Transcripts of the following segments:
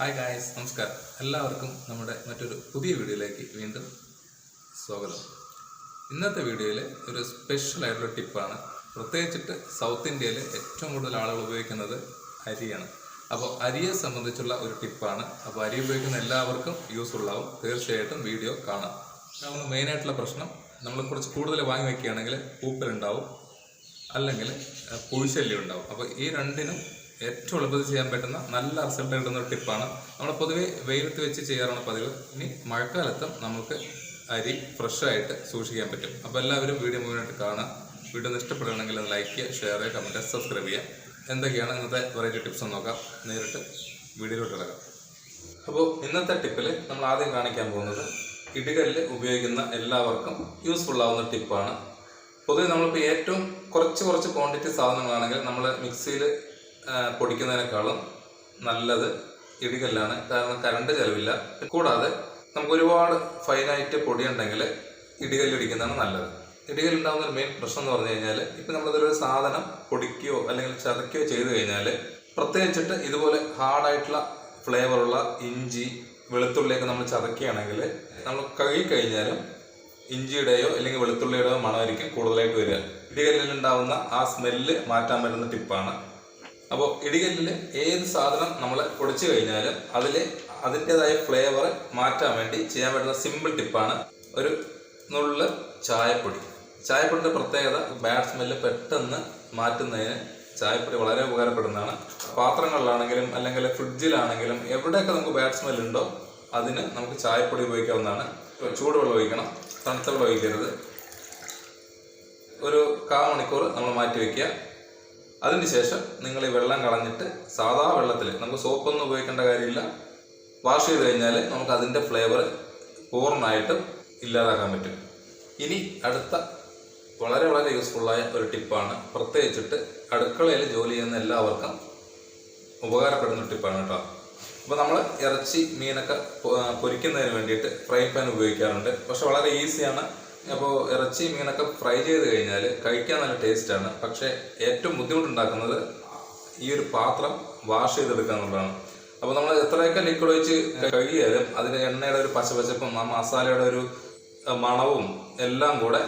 Hi guys നമസ്കാരം. എല്ലാവർക്കും നമ്മുടെ മറ്റൊരു പുതിയ വീഡിയോയിലേക്ക് വീണ്ടും സ്വാഗതം. ഇന്നത്തെ വീഡിയോയിൽ ഒരു സ്പെഷ്യൽ ആയിട്ടുള്ള ടിപ്പാണ് പ്രത്യേകിച്ചിട്ട് സൗത്ത് ഇന്ത്യയിൽ ഏറ്റവും കൂടുതൽ ആളുകൾ ഉപയോഗിക്കുന്നത് അരിയാണ്. അപ്പോൾ അരിയെ സംബന്ധിച്ചുള്ള ഒരു ടിപ്പാണ് അപ്പോൾ അരി ഉപയോഗിക്കുന്ന എല്ലാവർക്കും യൂസ്ഫുൾ ആവും. തീർച്ചയായിട്ടും വീഡിയോ കാണാം. നമുക്ക് മെയിനായിട്ടുള്ള പ്രശ്നം നമ്മൾ കുറച്ച് കൂടുതൽ വാങ്ങി വയ്ക്കുകയാണെങ്കിൽ പൂപ്പലുണ്ടാവും അല്ലെങ്കിൽ പുഴുശല്യം ഉണ്ടാവും. അപ്പോൾ ഈ രണ്ടിനും ഏറ്റവും എളുപ്പത്തിൽ ചെയ്യാൻ പറ്റുന്ന നല്ല റിസൾട്ട് കിട്ടുന്ന ഒരു ടിപ്പാണ് നമ്മൾ പൊതുവേ വെയിലത്ത് വെച്ച് ചെയ്യാറാണ് പതിവ്. ഇനി മഴക്കാലത്തും നമുക്ക് അരി ഫ്രഷായിട്ട് സൂക്ഷിക്കാൻ പറ്റും. അപ്പോൾ എല്ലാവരും വീഡിയോ മുഴുവനായിട്ട് കാണുക. വീഡിയോ ഒന്ന് ഇഷ്ടപ്പെടുകയാണെങ്കിൽ ലൈക്ക് ചെയ്യുക ഷെയർ ചെയ്യുക കമന്റ് സബ്സ്ക്രൈബ് ചെയ്യുക. എന്തൊക്കെയാണ് ഇന്നത്തെ വെറൈറ്റി ടിപ്സ് നോക്കാം. നേരിട്ട് വീഡിയോയിലോട്ട് ഇറങ്ങാം അപ്പോൾ ഇന്നത്തെ ടിപ്പിൽ നമ്മൾ ആദ്യം കാണിക്കാൻ പോകുന്നത് ഇടുകല്ല് ഉപയോഗിക്കുന്ന എല്ലാവർക്കും യൂസ്ഫുൾ ആവുന്ന ടിപ്പാണ് പൊതുവെ നമ്മളിപ്പോൾ ഏറ്റവും കുറച്ച് കുറച്ച് ക്വാണ്ടിറ്റി സാധനങ്ങളാണെങ്കിൽ നമ്മൾ മിക്സിയിൽ പൊടിക്കുന്നതിനേക്കാളും നല്ലത് ഇടികല്ലാണ്. കാരണം കറണ്ട് ചിലവില്ല. കൂടാതെ നമുക്ക് ഒരുപാട് ഫൈനായിട്ട് പൊടിയുണ്ടെങ്കിൽ ഇടികല്ലിടിക്കുന്നതാണ് നല്ലത്. ഇടികല്ലുണ്ടാകുന്ന മെയിൻ പ്രശ്നം എന്ന് പറഞ്ഞു കഴിഞ്ഞാൽ ഇപ്പം നമ്മളിതൊരു സാധനം പൊടിക്കുകയോ അല്ലെങ്കിൽ ചതക്കുകയോ ചെയ്തു കഴിഞ്ഞാൽ പ്രത്യേകിച്ചിട്ട് ഇതുപോലെ ഹാർഡായിട്ടുള്ള ഫ്ലേവറുള്ള ഇഞ്ചി വെളുത്തുള്ളിയൊക്കെ നമ്മൾ ചതക്കുകയാണെങ്കിൽ നമ്മൾ കഴുകി കഴിഞ്ഞാലും ഇഞ്ചിയുടെയോ അല്ലെങ്കിൽ വെളുത്തുള്ളിയുടെയോ മണമായിരിക്കും കൂടുതലായിട്ട് വരിക. ഇടികല്ലിൽ ഉണ്ടാകുന്ന ആ സ്മെല്ല് മാറ്റാൻ പറ്റുന്ന ടിപ്പാണ് അപ്പോൾ ഇടികല്ലിൽ ഏത് സാധനം നമ്മൾ പൊടിച്ചു കഴിഞ്ഞാലും അതിൽ അതിന്റെതായ ഫ്ലേവർ മാറ്റാൻ വേണ്ടി ചെയ്യാൻ പറ്റുന്ന സിമ്പിൾ ടിപ്പാണ് ഒരു നുള്ളിൽ ചായപ്പൊടി. ചായപ്പൊടിയുടെ പ്രത്യേകത ബാഡ് സ്മെല്ല് പെട്ടെന്ന് മാറ്റുന്നതിന് ചായപ്പൊടി വളരെ ഉപകാരപ്പെടുന്നതാണ്. പാത്രങ്ങളിലാണെങ്കിലും അല്ലെങ്കിൽ ഫ്രിഡ്ജിലാണെങ്കിലും എവിടെയൊക്കെ നമുക്ക് ബാഡ് സ്മെൽ ഉണ്ടോ അതിന് നമുക്ക് ചായപ്പൊടി ഉപയോഗിക്കാവുന്നതാണ്. ചൂടുവെള്ളം ഒഴിക്കണം. തണുത്ത വെള്ളം ഒഴിക്കരുത്. ഒരു കാ മണിക്കൂർ നമ്മൾ മാറ്റി വയ്ക്കുക അതിനുശേഷം നിങ്ങൾ ഈ വെള്ളം കളഞ്ഞിട്ട് സാധാ വെള്ളത്തിൽ നമുക്ക് സോപ്പൊന്നും ഉപയോഗിക്കേണ്ട കാര്യമില്ല. വാഷ് ചെയ്ത് കഴിഞ്ഞാൽ നമുക്ക് അതിന്റെ ഫ്ലേവർ പൂർണമായിട്ടും ഇല്ലാതാക്കാൻ പറ്റും. ഇനി അടുത്ത വളരെ വളരെ യൂസ്ഫുള്ളായ ഒരു ടിപ്പാണ് പ്രത്യേകിച്ചിട്ട് അടുക്കളയിൽ ജോലി ചെയ്യുന്ന എല്ലാവർക്കും ഉപകാരപ്പെടുന്ന ടിപ്പാണ് കേട്ടോ. അപ്പോൾ നമ്മൾ ഇറച്ചി മീനൊക്കെ പൊരിക്കുന്നതിന് വേണ്ടിയിട്ട് ഫ്രൈ പാൻ ഉപയോഗിക്കാറുണ്ട്. പക്ഷെ വളരെ ഈസിയാണ് അപ്പോൾ ഇറച്ചി മീനൊക്കെ ഫ്രൈ ചെയ്ത് കഴിഞ്ഞാൽ കഴിക്കാൻ നല്ല ടേസ്റ്റാണ് പക്ഷേ ഏറ്റവും ബുദ്ധിമുട്ടുണ്ടാക്കുന്നത് ഈ ഒരു പാത്രം വാഷ് ചെയ്തെടുക്കുക എന്നുള്ളതാണ്. അപ്പോൾ നമ്മൾ എത്രയൊക്കെ ലിക്വിഡ് ഒഴിച്ച് കഴുകിയാലും അതിന് എണ്ണയുടെ ഒരു പശപശപ്പും ആ മസാലയുടെ ഒരു മണവും എല്ലാം കൂടെ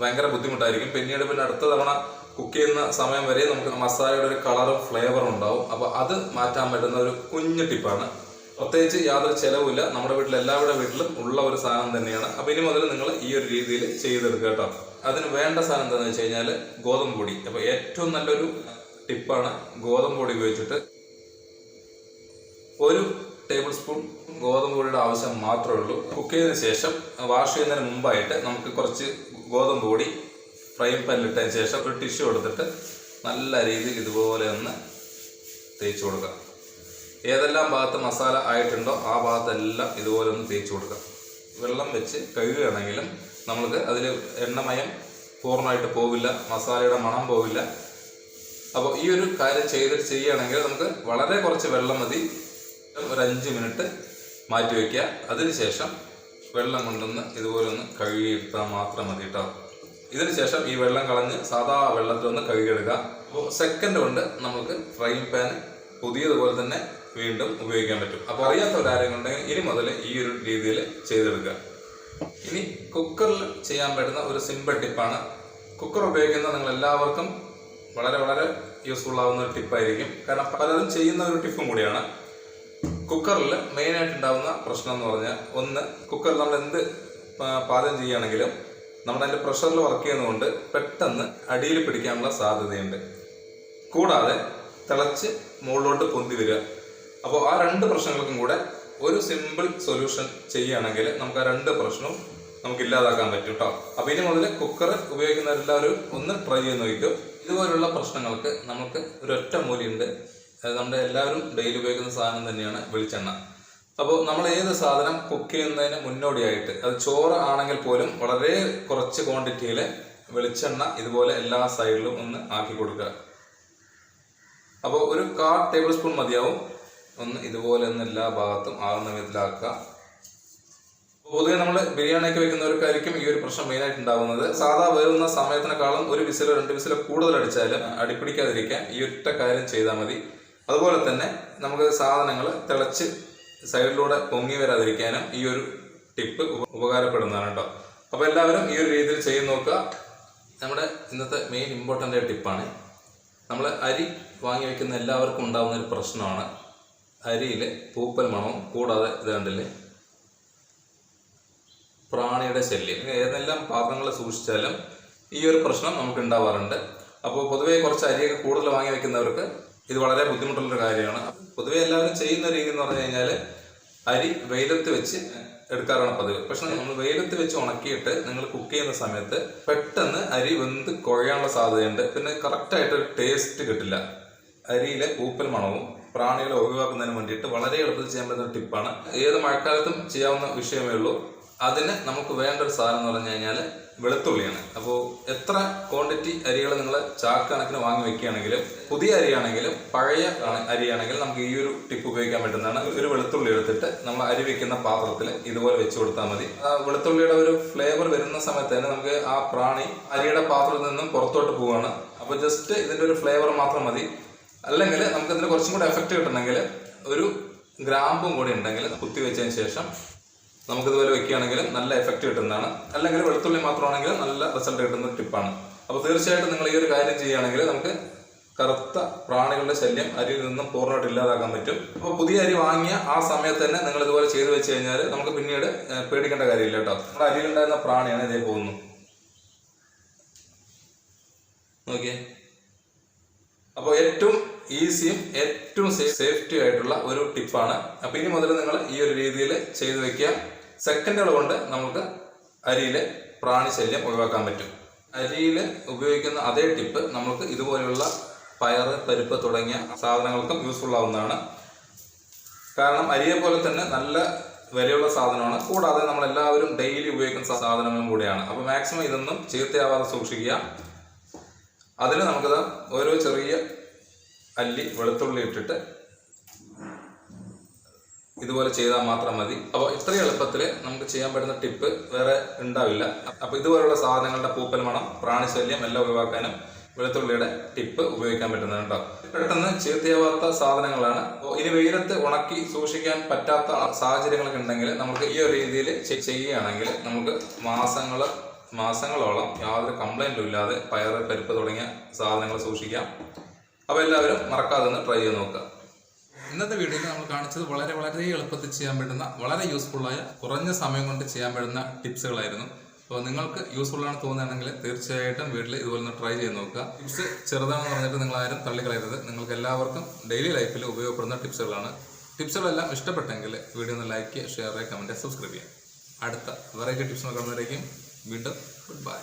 ഭയങ്കര ബുദ്ധിമുട്ടായിരിക്കും. പിന്നീട് പിന്നെ അടുത്ത തവണ കുക്ക് ചെയ്യുന്ന സമയം വരെ നമുക്ക് മസാലയുടെ ഒരു കളറും ഫ്ലേവറും ഉണ്ടാവും. അപ്പോൾ അത് മാറ്റാൻ പറ്റുന്ന ഒരു കുഞ്ഞു ടിപ്പാണ് പ്രത്യേകിച്ച് യാതൊരു ചെലവില്ല നമ്മുടെ വീട്ടിൽ എല്ലാവരുടെ വീട്ടിലും ഉള്ള ഒരു സാധനം തന്നെയാണ്. അപ്പോൾ ഇനി മുതൽ നിങ്ങൾ ഈ ഒരു രീതിയിൽ ചെയ്തെടുക്കുക കേട്ടോ. അതിന് വേണ്ട സാധനം എന്താണെന്ന് വെച്ച് കഴിഞ്ഞാൽ ഗോതമ്പ് പൊടി. അപ്പോൾ ഏറ്റവും നല്ലൊരു ടിപ്പാണ് ഗോതമ്പ് പൊടി ഉപയോഗിച്ചിട്ട് ഒരു ടേബിൾ സ്പൂൺ ഗോതമ്പ് പൊടിയുടെ ആവശ്യം മാത്രമേ ഉള്ളൂ. കുക്ക് ചെയ്തതിന് ശേഷം വാഷ് ചെയ്യുന്നതിന് മുമ്പായിട്ട് നമുക്ക് കുറച്ച് ഗോതമ്പ് പൊടി ഫ്രൈ പാനിലിട്ടതിന് ശേഷം ഒരു ടിഷ്യൂ എടുത്തിട്ട് നല്ല രീതിയിൽ ഇതുപോലെ ഒന്ന് തേച്ച് കൊടുക്കുക. ഏതെല്ലാം ഭാഗത്ത് മസാല ആയിട്ടുണ്ടോ ആ ഭാഗത്തെല്ലാം ഇതുപോലെ ഒന്ന് തേച്ച് കൊടുക്കുക. വെള്ളം വെച്ച് കഴുകുകയാണെങ്കിലും നമ്മൾക്ക് അതിൽ എണ്ണമയം പൂർണമായിട്ട് പോവില്ല മസാലയുടെ മണം പോവില്ല. അപ്പോൾ ഈ ഒരു കാര്യം ചെയ്തിട്ട് ചെയ്യുകയാണെങ്കിൽ നമുക്ക് വളരെ കുറച്ച് വെള്ളം മതി. ഒരു അഞ്ച് മിനിറ്റ് മാറ്റി വയ്ക്കുക അതിനുശേഷം വെള്ളം കൊണ്ടൊന്ന് ഇതുപോലെ ഒന്ന് കഴുകിയെടുത്താൽ മാത്രം മതി കേട്ടോ ഇതിനുശേഷം ഈ വെള്ളം കളഞ്ഞ് സാധാ വെള്ളത്തിൽ ഒന്ന് കഴുകിയെടുക്കുക. അപ്പോൾ സെക്കൻഡ് കൊണ്ട് നമുക്ക് ഫ്രൈ പാൻ പുതിയതുപോലെ തന്നെ വീണ്ടും ഉപയോഗിക്കാൻ പറ്റും. അപ്പോൾ അറിയാത്തവരാരെയും ഉണ്ടെങ്കിൽ ഇനി മുതൽ ഈ ഒരു രീതിയിൽ ചെയ്തെടുക്കുക. ഇനി കുക്കറിൽ ചെയ്യാൻ പറ്റുന്ന ഒരു സിമ്പിൾ ടിപ്പാണ് കുക്കർ ഉപയോഗിക്കുന്ന നിങ്ങൾ എല്ലാവർക്കും വളരെ വളരെ യൂസ്ഫുൾ ആവുന്ന ഒരു ടിപ്പായിരിക്കും കാരണം പലരും ചെയ്യുന്ന ഒരു ടിപ്പും കൂടിയാണ്. കുക്കറിൽ മെയിനായിട്ട് ഉണ്ടാവുന്ന പ്രശ്നം എന്ന് പറഞ്ഞാൽ ഒന്ന് കുക്കർ നമ്മൾ എന്ത് പാചകം ചെയ്യുകയാണെങ്കിലും നമ്മൾ അതിന്റെ പ്രഷറിൽ വർക്ക് ചെയ്യുന്നതുകൊണ്ട് പെട്ടെന്ന് അടിയിൽ പിടിക്കാനുള്ള സാധ്യതയുണ്ട്. കൂടാതെ തിളച്ച് മുകളിലോട്ട് പൊന്തി വരിക. അപ്പോൾ ആ രണ്ട് പ്രശ്നങ്ങൾക്കും കൂടെ ഒരു സിമ്പിൾ സൊല്യൂഷൻ ചെയ്യുകയാണെങ്കിൽ നമുക്ക് ആ രണ്ട് പ്രശ്നവും നമുക്ക് ഇല്ലാതാക്കാൻ പറ്റും കേട്ടോ അപ്പോൾ ഇനി മുതൽ കുക്കർ ഉപയോഗിക്കുന്നവരെല്ലാവരും ഒന്ന് ട്രൈ ചെയ്ത് നോക്കും ഇതുപോലുള്ള പ്രശ്നങ്ങൾക്ക് നമുക്ക് ഒരൊറ്റ മൂല്യമുണ്ട് നമ്മുടെ എല്ലാവരും ഡെയിലി ഉപയോഗിക്കുന്ന സാധനം തന്നെയാണ് വെളിച്ചെണ്ണ. അപ്പോൾ നമ്മൾ ഏത് സാധനം കുക്ക് ചെയ്യുന്നതിന് മുന്നോടിയായിട്ട് അത് ചോറ് ആണെങ്കിൽ പോലും വളരെ കുറച്ച് ക്വാണ്ടിറ്റിയിൽ വെളിച്ചെണ്ണ ഇതുപോലെ എല്ലാ സൈഡിലും ഒന്ന് ആക്കി കൊടുക്കുക. അപ്പോൾ ഒരു കാ ടേബിൾ സ്പൂൺ മതിയാവും. ഒന്ന് ഇതുപോലെ ഒന്ന് എല്ലാ ഭാഗത്തും ആകുന്ന വിധത്തിലാക്കുക. പൊതുവെ നമ്മൾ ബിരിയാണിയൊക്കെ വെക്കുന്നവർക്കായിരിക്കും ഈ ഒരു പ്രശ്നം മെയിൻ ആയിട്ട് ഉണ്ടാകുന്നത് സാധാ വേവുന്ന സമയത്തിനേക്കാളും ഒരു വിസിലോ രണ്ട് വിസിലോ കൂടുതൽ അടിച്ചാലും അടിപ്പിടിക്കാതിരിക്കാൻ ഈ ഒറ്റ കാര്യം ചെയ്താൽ മതി. അതുപോലെ തന്നെ നമുക്ക് സാധനങ്ങൾ തിളച്ച് സൈഡിലൂടെ പൊങ്ങി വരാതിരിക്കാനും ഈ ഒരു ടിപ്പ് ഉപ- ഉപകാരപ്പെടുന്നതാണ് കേട്ടോ. അപ്പോൾ എല്ലാവരും ഈ ഒരു രീതിയിൽ ചെയ്ത് നോക്കുക. നമ്മുടെ ഇന്നത്തെ മെയിൻ ഇമ്പോർട്ടന്റ് ടിപ്പാണ് നമ്മൾ അരി വാങ്ങി വെക്കുന്ന എല്ലാവർക്കും ഉണ്ടാകുന്ന ഒരു പ്രശ്നമാണ്. അരിയിൽ പൂപ്പൽ മണവും കൂടാതെ ഇത് കണ്ടില്ലേ? പ്രാണിയുടെ ശല്യം. ഏതെല്ലാം പാത്രങ്ങൾ സൂക്ഷിച്ചാലും ഈ ഒരു പ്രശ്നം നമുക്ക് ഉണ്ടാവാറുണ്ട്. അപ്പോൾ പൊതുവേ കുറച്ച് അരിയൊക്കെ കൂടുതൽ വാങ്ങി വെക്കുന്നവർക്ക് ഇത് വളരെ ബുദ്ധിമുട്ടുള്ളൊരു കാര്യമാണ്. പൊതുവെ എല്ലാവരും ചെയ്യുന്ന രീതി എന്ന് പറഞ്ഞു കഴിഞ്ഞാൽ അരി വെയിലത്ത് വെച്ച് എടുക്കാറാണ് പതിവ്. പക്ഷെ നമ്മൾ വെയിലത്ത് വെച്ച് ഉണക്കിയിട്ട് നിങ്ങൾ കുക്ക് ചെയ്യുന്ന സമയത്ത് പെട്ടെന്ന് അരി വെന്ത് കുഴയാനുള്ള സാധ്യതയുണ്ട്. പിന്നെ കറക്റ്റായിട്ട് ഒരു ടേസ്റ്റ് കിട്ടില്ല. അരിയിലെ പൂപ്പൽ മണവും പ്രാണികളെ ഒഴിവാക്കുന്നതിന് വേണ്ടിയിട്ട് വളരെ എളുപ്പത്തിൽ ചെയ്യാൻ പറ്റുന്ന ടിപ്പാണ്. ഏത് മഴക്കാലത്തും ചെയ്യാവുന്ന വിഷയമേ ഉള്ളൂ. അതിന് നമുക്ക് വേണ്ട ഒരു സാധനം എന്ന് പറഞ്ഞു കഴിഞ്ഞാൽ വെളുത്തുള്ളിയാണ്. അപ്പോൾ എത്ര ക്വാണ്ടിറ്റി അരികൾ നിങ്ങൾ ചാക്കണക്കിന് വാങ്ങി വെക്കുകയാണെങ്കിലും പുതിയ അരിയാണെങ്കിലും പഴയ അരിയാണെങ്കിലും നമുക്ക് ഈ ഒരു ടിപ്പ് ഉപയോഗിക്കാൻ പറ്റുന്നതാണ്. ഒരു വെളുത്തുള്ളി എടുത്തിട്ട് നമ്മൾ അരി വെക്കുന്ന പാത്രത്തിൽ ഇതുപോലെ വെച്ച് കൊടുത്താൽ മതി. വെളുത്തുള്ളിയുടെ ഒരു ഫ്ലേവർ വരുന്ന സമയത്ത് തന്നെ നമുക്ക് ആ പ്രാണി അരിയുടെ പാത്രത്തിൽ നിന്നും പുറത്തോട്ട് പോവുകയാണ് അപ്പോൾ ജസ്റ്റ് ഇതിന്റെ ഒരു ഫ്ലേവർ മാത്രം മതി. അല്ലെങ്കിൽ നമുക്ക് ഇതിന് കുറച്ചും കൂടെ എഫക്റ്റ് കിട്ടണമെങ്കിൽ ഒരു ഗ്രാമ്പും കൂടി ഉണ്ടെങ്കിൽ കുത്തി വെച്ചതിന് ശേഷം നമുക്ക് ഇതുപോലെ വെക്കുകയാണെങ്കിൽ നല്ല എഫക്റ്റ് കിട്ടുന്നതാണ്. അല്ലെങ്കിൽ വെളുത്തുള്ളി മാത്രമാണെങ്കിൽ നല്ല റിസൾട്ട് കിട്ടുന്ന ടിപ്പാണ് അപ്പോൾ തീർച്ചയായിട്ടും നിങ്ങൾ ഈ ഒരു കാര്യം ചെയ്യുകയാണെങ്കിൽ നമുക്ക് കറുത്ത പ്രാണികളുടെ ശല്യം അരിയിൽ നിന്നും പൂർണമായിട്ട് ഇല്ലാതാക്കാൻ പറ്റും. അപ്പോൾ പുതിയ അരി വാങ്ങിയ ആ സമയത്ത് തന്നെ നിങ്ങൾ ഇതുപോലെ ചെയ്തു വെച്ച് കഴിഞ്ഞാൽ നമുക്ക് പിന്നീട് പേടിക്കേണ്ട കാര്യമില്ല കേട്ടോ. നമ്മുടെ അരിയിലുണ്ടായിരുന്ന പ്രാണിയാണ് ഇതേ പോകുന്നു. നോക്കിയേ. അപ്പോൾ ഏറ്റവും ഈസിയും ഏറ്റവും സേഫ്റ്റി ആയിട്ടുള്ള ഒരു ടിപ്പാണ് അപ്പോൾ ഇനി മുതൽ നിങ്ങൾ ഈ ഒരു രീതിയിൽ ചെയ്തു വെക്കുക. സെക്കൻഡുകൾ കൊണ്ട് നമുക്ക് അരിയിലെ പ്രാണിശല്യം ഒഴിവാക്കാൻ പറ്റും. അരിയിൽ ഉപയോഗിക്കുന്ന അതേ ടിപ്പ് നമുക്ക് ഇതുപോലെയുള്ള പയർ പരിപ്പ് തുടങ്ങിയ സാധനങ്ങൾക്കും യൂസ്ഫുൾ ആവുന്നതാണ്. കാരണം അരിയെ പോലെ തന്നെ നല്ല വിലയുള്ള സാധനമാണ്. കൂടാതെ നമ്മൾ എല്ലാവരും ഡെയിലി ഉപയോഗിക്കുന്ന സാധനങ്ങളും കൂടിയാണ്. അപ്പോൾ മാക്സിമം ഇതൊന്നും ചീത്തയാവാതെ സൂക്ഷിക്കുക. അതിന് നമുക്കത് ഓരോ ചെറിയ അല്ലി വെളുത്തുള്ളി ഇട്ടിട്ട് ഇതുപോലെ ചെയ്താൽ മാത്രം മതി. അപ്പോൾ ഇത്രയും എളുപ്പത്തിൽ നമുക്ക് ചെയ്യാൻ പറ്റുന്ന ടിപ്പ് വേറെ ഉണ്ടാവില്ല. അപ്പോൾ ഇതുപോലുള്ള സാധനങ്ങളുടെ പൂപ്പൽ മണം പ്രാണിശല്യം എല്ലാം ഒഴിവാക്കാനും വെളുത്തുള്ളിയുടെ ടിപ്പ് ഉപയോഗിക്കാൻ പറ്റുന്നതാണ് കേട്ടോ. പെട്ടെന്ന് ചീത്തയാവാത്ത സാധനങ്ങളാണ്. അപ്പോൾ ഇനി വെയിലത്ത് ഉണക്കി സൂക്ഷിക്കാൻ പറ്റാത്ത സാഹചര്യങ്ങളൊക്കെ ഉണ്ടെങ്കിൽ നമുക്ക് ഈ ഒരു രീതിയിൽ ചെയ്യുകയാണെങ്കിൽ നമുക്ക് മാസങ്ങൾ മാസങ്ങളോളം യാതൊരു കംപ്ലൈന്റും ഇല്ലാതെ പയർ പരിപ്പ് തുടങ്ങിയ സാധനങ്ങൾ സൂക്ഷിക്കാം. അപ്പോൾ എല്ലാവരും മറക്കാതെ ഒന്ന് ട്രൈ ചെയ്ത് നോക്കുക. ഇന്നത്തെ വീഡിയോയിൽ നമ്മൾ കാണിച്ചത് വളരെ വളരെ എളുപ്പത്തിൽ ചെയ്യാൻ പറ്റുന്ന വളരെ യൂസ്ഫുള്ളായ കുറഞ്ഞ സമയം കൊണ്ട് ചെയ്യാൻ പറ്റുന്ന ടിപ്സുകളായിരുന്നു. അപ്പോൾ നിങ്ങൾക്ക് യൂസ്ഫുൾ ആണ് തോന്നുകയാണെങ്കിൽ തീർച്ചയായിട്ടും വീട്ടിൽ ഇതുപോലെ ഒന്ന് ട്രൈ ചെയ്ത് നോക്കുക. ടിപ്സ് ചെറുതാണെന്ന് പറഞ്ഞിട്ട് നിങ്ങൾ ആരും തള്ളിക്കളയരുത്. നിങ്ങൾക്ക് എല്ലാവർക്കും ഡെയിലി ലൈഫിൽ ഉപയോഗപ്പെടുന്ന ടിപ്സുകളാണ്. ടിപ്സുകളെല്ലാം ഇഷ്ടപ്പെട്ടെങ്കിൽ വീഡിയോ ഒന്ന് ലൈക്ക് ചെയ്യുക ഷെയർ ചെയ്യുക കമന്റ് സബ്സ്ക്രൈബ് ചെയ്യുക. അടുത്ത വെറൈറ്റി ടിപ്സ് നോക്കുന്നവരേക്കും വീണ്ടും ഗുഡ് ബൈ